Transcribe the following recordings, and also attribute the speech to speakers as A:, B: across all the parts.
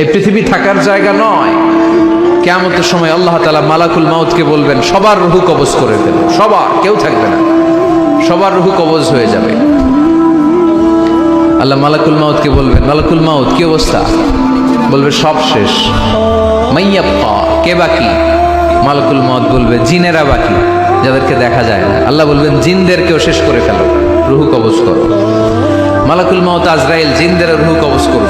A: এই পৃথিবী থাকার জায়গা নয়। কেমতের সময় আল্লাহ তালা মালাকুল মাউতকে বলবেন, সবার রুহু কবজ করে দেন। সবার, কেউ থাকবে না। সবার রুহু কবজ হয়ে যাবে। আল্লাহ মালাকুল মাউতকে বলবেন, মালাকুল মাউত, কি অবস্থা? বলবে, সব শেষ। মাইয়াপ্পা, কে বাকি? মালাকুল মাউত বলবে, জিনেরা বাকি, যাদেরকে দেখা যায় না। আল্লাহ বলবেন, জিনদেরকেও শেষ করে ফেলো। রুহু কবজ করো। মালাকুল মাউত আজরাইল জিনদের রুহু কবজ আল্লাহ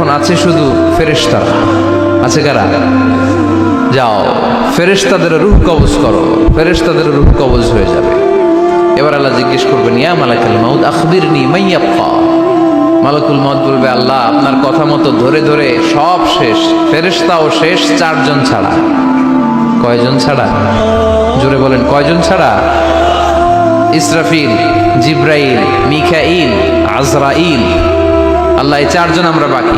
A: এখন আছে শুধু ফেরেশতারা আছে কারা? যাও, ফেরেশতাদের রুহ কবজ করো। ফেরেশতাদের রুহ কবজ হয়ে যাবে। এবার আল্লাহ জিজ্ঞেস করবেন, ইয়া মালাকুল মাউদ আখবির নি মাইয়াপ্পা মালাকুল মত বলবে, আল্লাহ, আপনার কথা মতো ধরে ধরে সব শেষ। ফেরেশতাও শেষ, চারজন ছাড়া। কয়জন ছাড়া? জোরে বলেন, কয়জন ছাড়া? ইসরাফিল, জিব্রাইল, মিখাইল, আজরাইল আল্লাহ এই চারজন আমরা বাকি।